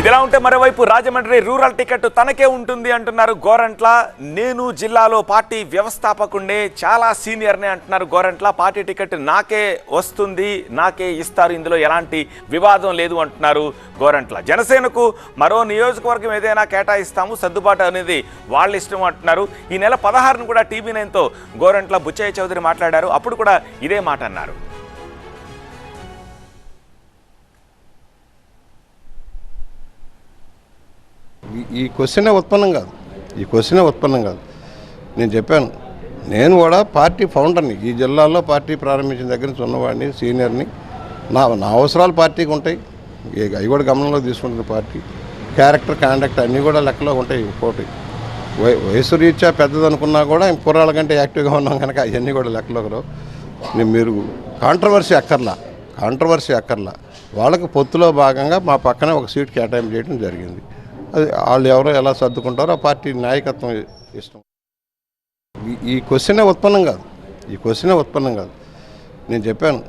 ఇదిలా ఉంటే మరోవైపు రాజమండ్రి రూరల్ టికెట్ తనకే ఉంటుంది అంటున్నారు గోరంట్ల. నేను జిల్లాలో పార్టీ వ్యవస్థాపకుండే చాలా సీనియర్నే అంటున్నారు గోరంట్ల. పార్టీ టికెట్ నాకే వస్తుంది నాకే ఇస్తారు ఇందులో ఎలాంటి వివాదం లేదు అంటున్నారు గోరంట్ల. జనసేనకు మరో నియోజకవర్గం ఏదైనా కేటాయిస్తాము సర్దుబాటు అనేది వాళ్ళ ఇష్టం అంటున్నారు. ఈ నెల పదహారును కూడా టీవీ నైన్తో గోరంట్ల బుచ్చయ్య చౌదరి మాట్లాడారు. అప్పుడు కూడా ఇదే మాట అన్నారు. ఈ- క్వశ్చనే ఉత్పన్నం కాదు. ఈ క్వశ్చనే ఉత్పన్నం కాదు. నేను చెప్పాను నేను కూడా పార్టీ ఫౌండర్ని ఈ జిల్లాలో పార్టీ ప్రారంభించిన దగ్గర నుంచి ఉన్నవాడిని సీనియర్ని నా నా అవసరాలు పార్టీకి ఉంటాయి. అవి కూడా గమనంలో తీసుకుంటుంది పార్టీ. క్యారెక్టర్ కాండక్ట్ అన్నీ కూడా లెక్కలో ఉంటాయి ఇంకోటి వయ వయసు రీత్యా పెద్దదనుకున్నా కూడా కుర్రాళ్ళ కంటే యాక్టివ్గా ఉన్నాం కనుక అవన్నీ కూడా లెక్కలోకి నేను మీరు కాంట్రవర్సీ అక్కర్లా కాంట్రవర్సీ అక్కర్లా. వాళ్ళకి పొత్తులో భాగంగా మా పక్కనే ఒక సీట్ కేటాయింపు చేయడం జరిగింది. అది వాళ్ళు ఎవరో ఎలా సర్దుకుంటారో ఆ పార్టీ నాయకత్వం ఇష్టం. ఈ- ఈ క్వశ్చనే ఉత్పన్నం కాదు. ఈ క్వశ్చనే ఉత్పన్నం కాదు. నేను చెప్పాను.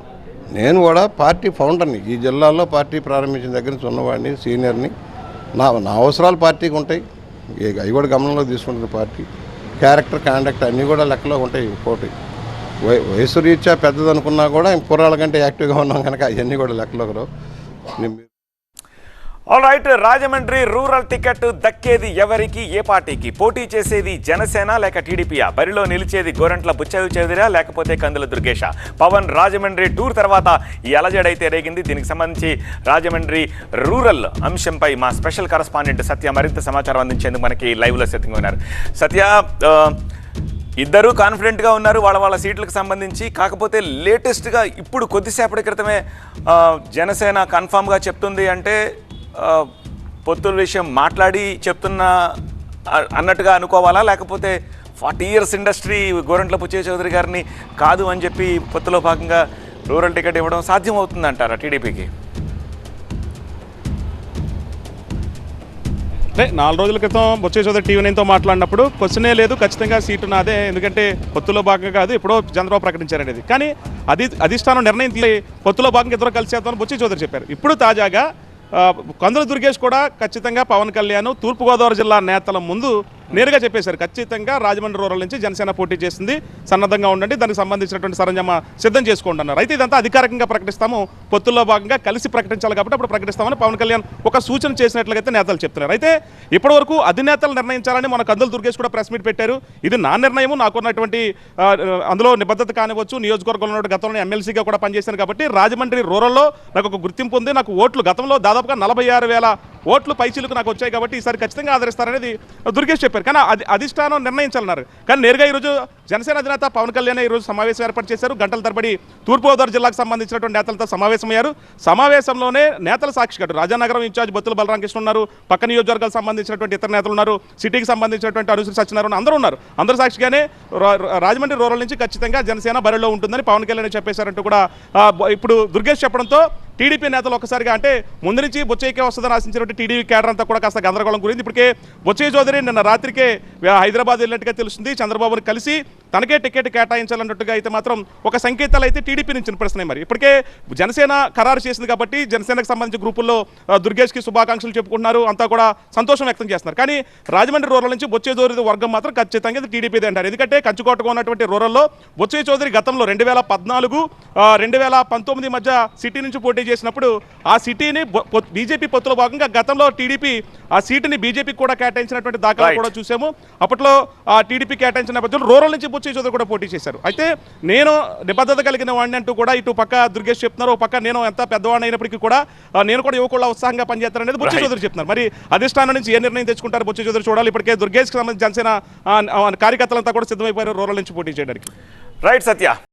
నేను కూడా పార్టీ ఫౌండర్ని ఈ జిల్లాలో పార్టీ ప్రారంభించిన దగ్గర నుంచి ఉన్నవాడిని సీనియర్ని నా నా అవసరాలు పార్టీకి ఉంటాయి. అవి కూడా గమనంలో తీసుకుంటుంది పార్టీ. క్యారెక్టర్ కాండక్ట్ అన్నీ కూడా లెక్కలో ఉంటాయి ఇంకోటి వయ వయసు రీత్యా పెద్దదనుకున్నా కూడా కుర్రాళ్ళ కంటే యాక్టివ్గా ఉన్నాం కనుక అవన్నీ కూడా లెక్కలోకి రావు. All right Rajahmundry rural ticket దక్కేది ఎవరికి? ఏ పార్టీకి? పోటీ చేసేది జనసేన లేక టీడీపీయా బరిలో నిలిచేది గోరంట్ల బుచ్చయ్య చౌదరా లేకపోతే కందుల దుర్గేష పవన్ రాజమండ్రి టూర్ తర్వాత ఈ అలజడైతే రేగింది. దీనికి సంబంధించి రాజమండ్రి రూరల్ అంశంపై మా స్పెషల్ కరస్పాండెంట్ సత్య మరింత సమాచారం అందించేందుకు మనకి లైవ్లో సిద్ధంగా ఉన్నారు. సత్య ఇద్దరూ ఇద్దరు కాన్ఫిడెంట్గా ఉన్నారు. వాళ్ళ వాళ్ళ సీట్లకు సంబంధించి. కాకపోతే లేటెస్ట్గా ఇప్పుడు కొద్దిసేపటి క్రితమే జనసేన కన్ఫామ్గా చెప్తుంది అంటే పొత్తుల విషయం మాట్లాడి చెప్తున్న అన్నట్టుగా అనుకోవాలా? లేకపోతే forty years industry Gorantla Butchaiah Chowdary గారిని కాదు అని చెప్పి పొత్తులో భాగంగా రూరల్ టికెట్ ఇవ్వడం సాధ్యం అవుతుందంటారా టీడీపీకి? అంటే నాలుగు రోజుల క్రితం బొచ్చే చౌదరి టీవీ నైన్తో మాట్లాడినప్పుడు క్వశ్చనే లేదు ఖచ్చితంగా సీటు నాదే ఎందుకంటే పొత్తులో భాగంగా కాదు ఎప్పుడో చంద్రబాబు ప్రకటించారనేది. కానీ అది అధిష్టానం నిర్ణయం పొత్తులో భాగంగా ఇద్దరు కలిసి చేద్దామని బొచ్చే చౌదరి చెప్పారు. ఇప్పుడు తాజాగా ఆ, కందుల దుర్గేష్ కూడా ఖచ్చితంగా పవన్ కళ్యాణ్ తూర్పుగోదావరి జిల్లా నేతల ముందు నేరుగా చెప్పేశారు. ఖచ్చితంగా రాజమండ్రి రూరల్ నుంచి జనసేన పోటీ చేసింది. సన్నద్ధంగా ఉండండి. దానికి సంబంధించినటువంటి సరంజామా సిద్ధం చేసుకోండి అన్నారు అయితే ఇదంతా అధికారికంగా ప్రకటిస్తాము. పొత్తుల్లో భాగంగా కలిసి ప్రకటించాలి కాబట్టి అప్పుడు ప్రకటిస్తామని పవన్ కళ్యాణ్ ఒక సూచన చేసినట్లయితే నేతలు చెప్తున్నారు. అయితే ఇప్పటివరకు అధినేతలు నిర్ణయించాలని మన కందుల దుర్గేష్ కూడా ప్రెస్ మీట్ పెట్టారు. ఇది నా నిర్ణయము. నాకున్నటువంటి అందులో నిబద్ధత కానివచ్చు నియోజకవర్గంలో ఉన్న గతంలో ఎమ్మెల్సీగా కూడా పనిచేశాను కాబట్టి రాజమండ్రి రూరల్లో నాకు ఒక గుర్తింపు ఉంది. నాకు ఓట్లు గతంలో దాదాపుగా నలభై ఆరు వేల ఓట్లు పైచీలకు నాకు వచ్చాయి కాబట్టి ఈసారి ఖచ్చితంగా ఆదరిస్తారనేది దుర్గేష్ చెప్పారు. కానీ అది అధిష్టానం నిర్ణయించాలన్నారు. కానీ నేరుగా ఈరోజు జనసేన అధినేత పవన్ కళ్యాణ్ ఈరోజు సమావేశం ఏర్పాటు చేశారు. గంటల తరబడి తూర్పుగోదావరి జిల్లాకు సంబంధించినటువంటి నేతలతో సమావేశమయ్యారు. సమావేశంలోనే నేతల సాక్షిగా రాజానగరం ఇన్ఛార్జ్ బొత్తుల బలరామకృష్ణ ఉన్నారు. పక్క నియోజకవర్గాలకు సంబంధించినటువంటి ఇతర నేతలు ఉన్నారు. సిటీకి సంబంధించినటువంటి అనుసరి సత్యనారాయణ అందరూ ఉన్నారు. అందరూ సాక్షిగానే రాజమండ్రి రూరల్ నుంచి ఖచ్చితంగా జనసేన బరిలో ఉంటుందని పవన్ కళ్యాణ్ చెప్పేశారంటూ కూడా ఇప్పుడు దుర్గేష్ చెప్పడంతో టీడీపీ నేతలు ఒక్కసారిగా అంటే ముందు నుంచి బొచ్చయ్యకే వస్తుందని ఆశించినటువంటి టీడీపీ కేడర్ అంతా కూడా కాస్త గందరగోళం గురించి ఇప్పటికే బొచ్చయ్య చౌదరి నిన్న రాత్రికే హైదరాబాద్ వెళ్ళినట్టుగా తెలుస్తుంది. చంద్రబాబుని కలిసి తనకే టికెట్ కేటాయించాలన్నట్టుగా అయితే మాత్రం ఒక సంకేతాలు అయితే టీడీపీ నుంచి వినిపిస్తున్నాయి మరి. ఇప్పటికే జనసేన ఖరారు చేసింది కాబట్టి జనసేనకు సంబంధించిన గ్రూపుల్లో దుర్గేష్కి శుభాకాంక్షలు చెప్పుకుంటున్నారు. అంతా కూడా సంతోషం వ్యక్తం చేస్తున్నారు. కానీ రాజమండ్రి రూరల్ నుంచి బొచ్చే చౌదరి వర్గం మాత్రం ఖచ్చితంగా ఇది టీడీపీదే అంటారు. ఎందుకంటే కంచుకోటగా ఉన్నటువంటి రూరల్లో బొచ్చే చౌదరి గతంలో రెండు వేల పద్నాలుగు రెండు వేల పంతొమ్మిది మధ్య సిటీ నుంచి పోటీ చేసినప్పుడు ఆ సిటీని బీజేపీ పొత్తులో భాగంగా గతంలో టీడీపీ ఆ సీటుని బీజేపీకి కూడా కేటాయించినటువంటి దాఖలా. కూడా చూసాము. అప్పట్లో ఆ టీడీపీ కేటాయించిన నేపథ్యంలో రూరల్ నుంచి బొచ్చే చౌదరి కూడా పోటీ చేశారు. అయితే నేను నిబద్ధత కలిగిన వాడిని అంటూ కూడా ఇటు పక్క దుర్గేష్ చెప్తున్నారు ఓ పక్క నేను ఎంత పెద్దవాడిని అయినప్పటికీ కూడా నేను కూడా యువకుల ఉత్సాహంగా పనిచేస్తాను అనేది బొచ్చే Right. చౌదరి చెప్తున్నారు. మరి అధిష్టానం నుంచి ఏ నిర్ణయం తెచ్చుకుంటారు బొచ్చే చౌదరి చూడాలి. ఇప్పటికే దుర్గేష్కి సంబంధించి జనసేన కార్యకర్తలంతా కూడా సిద్ధమైపోయారు రూరల్ నుంచి పోటీ చేయడానికి. రైట్ సత్య